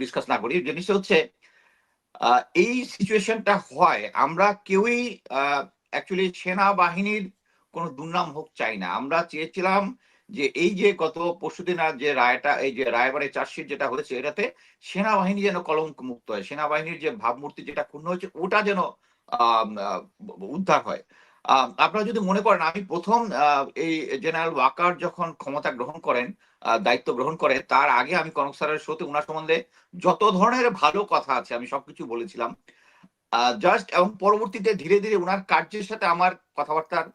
Discuss না করি। জিনিসটা হচ্ছে এই সিচুয়েশনটা হয়, আমরা কেউই অ্যাকচুয়ালি সেনাবাহিনীর কোনো দুর্নাম হোক চাই না। আমরা চেয়েছিলাম যে এই যে গত পরশুদিন আর যে রায়টা, এই যে রায়বারের চার্জশিট যেটা হয়েছে, এটাতে সেনাবাহিনী যেন কলঙ্ক মুক্ত হয়, সেনাবাহিনীর যে ভাবমূর্তি যেটা ক্ষুণ্ণ হয়েছে, ওটা যেন উদ্ধার হয়। আপনারা যদি মনে করেন, আমি প্রথম এই জেনারেল ওয়াকার যখন ক্ষমতা গ্রহণ করেন দায়িত্ব গ্রহণ করে, তার আগে আমি কনক স্যারের শোতে ওনার সম্বন্ধে যত ধরনের ভালো কথা আছে আমি সবকিছু বলেছিলাম। জাস্ট এবং পরবর্তীতে ধীরে ধীরে ওনার কার্যের সাথে আমার কথাবার্তার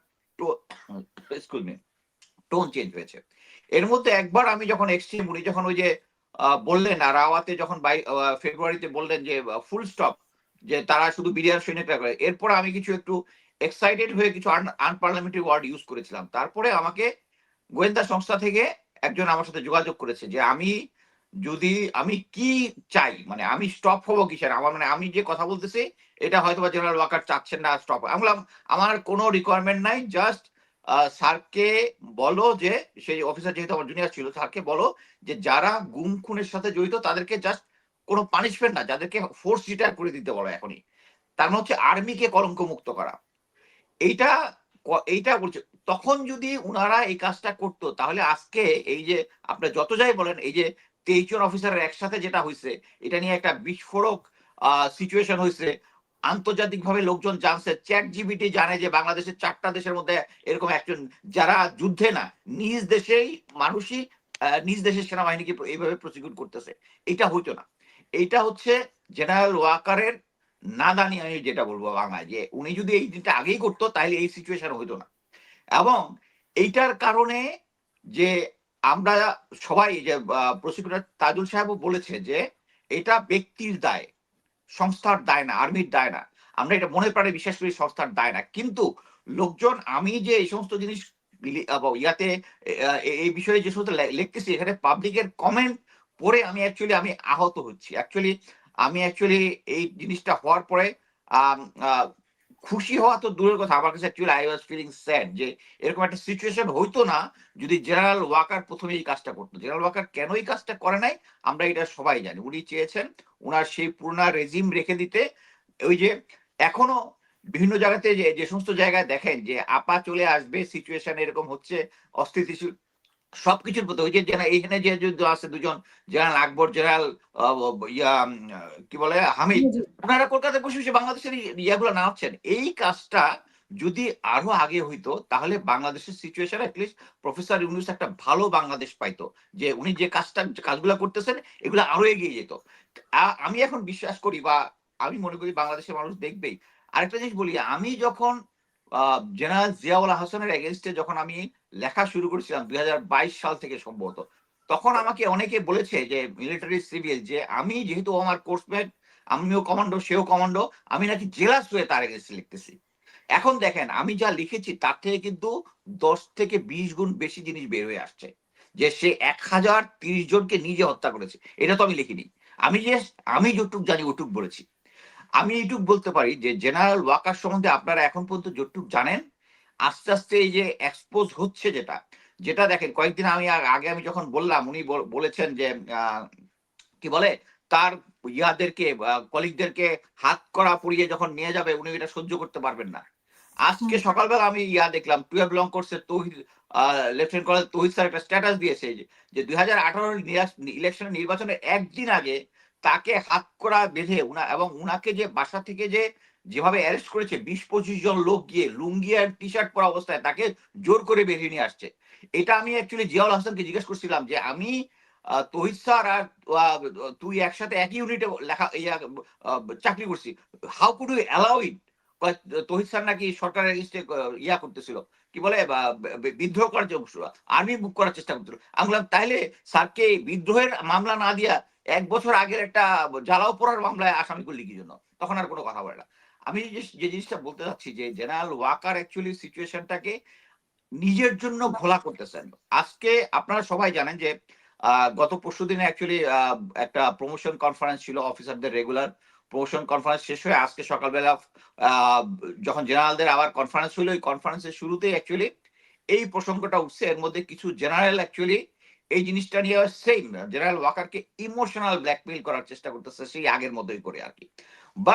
টোন চেঞ্জ হয়েছে। এর মধ্যে একবার আমি যখন এক্সট্রিম উনি যখন ওই যে বললেন, আর আওয়াতে যখন বাই ফেব্রুয়ারিতে বললেন যে ফুল স্টপ যে তারা শুধু বিডিআর সৈনিকরা করে এরপর আমি কিছু একটু এক্সাইটেড হয়ে কিছু আনপার্লামেন্টারি ওয়ার্ড ইউজ করেছিলাম। তারপরে আমাকে গোয়েন্দা সংস্থা থেকে একজন আমার সাথে যোগাযোগ করেছে যে আমি যদি, আমি কি চাই? মানে আমি স্টপ হব কিসের আমার মানে আমি যে কথা বলতেছি, এটা হয়তো বা জেনারেল ওয়াকার চাচ্ছেন না স্টপ আমি বললাম, আমার কোনো রিকোয়ারমেন্ট নাই জাস্ট স্যারকে বলো যে, সেই অফিসার যেহেতু আমার জুনিয়র ছিল, স্যারকে বলো যে যারা গুম খুনের সাথে জড়িত, তাদেরকে জাস্ট কোনো পানিশমেন্ট না, যাদেরকে ফোর্স রিটায়ার করে দিতে বলো এখনই। তার মানে হচ্ছে আর্মিকে কলঙ্ক মুক্ত করা। এইটা এইটা বলছে, তখন যদি উনারা এই কাজটা করতো, তাহলে আজকে এই যে আপনি যত যাই বলেন, এই যে তেইশ জন একসাথে যেটা হয়েছে এটা নিয়ে একটা বিস্ফোরক সিচুয়েশন হয়েছে আন্তর্জাতিকভাবে লোকজন জানছে চ্যাট জিবিটি জানে যে বাংলাদেশের চারটা দেশের মধ্যে এরকম একজন, যারা যুদ্ধে না, নিজ দেশেই মানুষই নিজ দেশের সেনাবাহিনীকে এইভাবে প্রসিকিউট করতেছে। এটা হইতো না। এটা হচ্ছে জেনারেল ওয়াকারের নাদানি আমি যেটা বলব বাংলায়, যে উনি যদি এই দিনটা আগেই করতো, তাহলে এই সিচুয়েশন হইতো না। এবং এইটার কারণে যে আমরা সবাই, যে প্রসিকিউটর তাজুল সাহেবও বলেছে যে, এটা ব্যক্তির দায়, সংস্থার দায় না, আর্মির দায় না। আমরা এটা মনে প্রাণে বিশ্বাস করি, সংস্থার দায় না। কিন্তু লোকজন, আমি যে এই সমস্ত জিনিস ইয়াতে এই বিষয়ে যে সমস্ত লিখতেছি, এখানে পাবলিকের কমেন্ট পরে আমি অ্যাকচুয়ালি আমি আহত হচ্ছি। অ্যাকচুয়ালি আমি অ্যাকচুয়ালি এই জিনিসটা হওয়ার পরে খুশি হওয়া তো দূরের কথা। আমার কাছে actually I was feeling sad যে এরকম একটা সিচুয়েশন হইতো না যদি জেনারেল ওয়াকার প্রথমে এই কাজটা করতো। জেনারেল ওয়াকার কেন এই কাজটা করে নাই? আমরা এটা সবাই জানি। উনি চেয়েছেন ওনার সেই পুরোনা রেজিম রেখে দিতে। ওই যে এখনও বিভিন্ন জায়গাতে যে যে সমস্ত জায়গায় দেখেন যে, আপা চলে আসবে সিচুয়েশন এরকম হচ্ছে, অস্থিতিশীল। সবকিছুর প্রতি ওই যে এখানে যে যুদ্ধ আছে দুজন জেনারেল আকবর জেনারেল ইয়া কি বলে হামিদ ওনারা কলকাতায় বসে বসে বাংলাদেশের ইয়াগুলো নামছেন এই কাজটা যদি আরও আগে হইতো তাহলে বাংলাদেশের সিচুয়েশন অ্যাটলিস্ট প্রফেসর ইউনুস একটা ভালো বাংলাদেশ পাইতো যে উনি যে কাজটা কাজগুলো করতেছেন এগুলো আরও এগিয়ে যেত। আমি এখন বিশ্বাস করি বা আমি মনে করি বাংলাদেশের মানুষ দেখবেই। আরেকটা জিনিস বলি আমি যখন জেনারেল জিয়াউল হাসানের এগেনস্টে যখন আমি লেখা শুরু করেছিলাম দুই সাল থেকে সম্ভবত, তখন আমাকে অনেকে বলেছে যে মিলিটারি সিভিল যে আমি যেহেতু আমার কোর্সমেট আমিও কমান্ডো সেও কমান্ডো আমি নাকি জেলাস হয়ে তার এগেনস্টে লিখতেছি। এখন দেখেন, আমি যা লিখেছি তার থেকে কিন্তু দশ থেকে বিশ গুণ বেশি জিনিস বের হয়ে আসছে, যে সে এক হাজার তিরিশ জনকে নিজে হত্যা করেছে। এটা তো আমি লিখিনি। আমি যে আমি যতটুক জানি ওটুক বলেছি। আমি এইটুক বলতে পারি যে জেনারেল ওয়াকার সম্বন্ধে আপনারা এখন পর্যন্ত যতটুক জানেন আস্তে আস্তে এই যে এক্সপোজ হচ্ছে যেটা যেটা দেখেন কয়েকদিন আমি আগে আমি যখন বললাম উনি বলেছেন যে কি বলে তার ইয়াদেরকে কলিগদেরকে হাত করা পড়িয়ে যখন নিয়ে যাবে উনি এটা সহ্য করতে পারবেন না। আজকে সকালবেলা আমি ইয়া দেখলাম টুয়েলভ লং কোর্সে Tohid lieutenant colonel Tohid sir একটা স্ট্যাটাস দিয়েছে যে দুই হাজার আঠারো ইলেকশনের নির্বাচনের একদিন আগে তাকে হাত করা বেঁধে উনা, এবং উনাকে যে বাসা থেকে যে যেভাবে অ্যারেস্ট করেছে বিশ পঁচিশ জন লোক গিয়ে লুঙ্গি আর টি শার্ট পরা অবস্থায় তাকে জোর করে বেরিয়ে নিয়ে আসছে। এটা আমি অ্যাকচুয়ালি জিয়াউল হাসানকে জিজ্ঞেস করছিলাম যে, আমি তহিদ স্যার আর তুই একসাথে একই ইউনিটে লেখা চাকরি করছি। How could you allow it Tohid sir নাকি সরকারের ইয়া করতেছিল। কি বলে বিদ্রোহ করার আর্মি বুক করার চেষ্টা করছিল আমি বললাম তাহলে স্যারকে বিদ্রোহের মামলা না দিয়া এক বছর আগের একটা জ্বালাও পড়ার মামলায় আসামি করলি কি জন্য? তখন আর কোনো কথা বলে না। আমি যে জিনিসটা বলতে চাচ্ছি যে জেনারেল ওয়াকার অ্যাকচুয়ালি সিচুয়েশনটাকে নিজের জন্য ঘোলা করতেছেন। আজকে আপনারা সবাই জানেন যে গত পরশু দিনে অ্যাকচুয়ালি একটা প্রমোশন কনফারেন্স ছিল অফিসারদের রেগুলার প্রমোশন কনফারেন্স শেষ হয়ে আজকে সকালবেলা যখন জেনারেলদের আবার কনফারেন্স হলো, ওই কনফারেন্সের শুরুতেই অ্যাকচুয়ালি এই প্রসঙ্গটা উঠছে। এর মধ্যে কিছু জেনারেল অ্যাকচুয়ালি এই জিনিসটা নিয়ে সেম জেনারেল ওয়াকারকে ইমোশনাল ব্ল্যাকমেইল করার চেষ্টা করতেছে সেই আগের মতোই করে আর কি।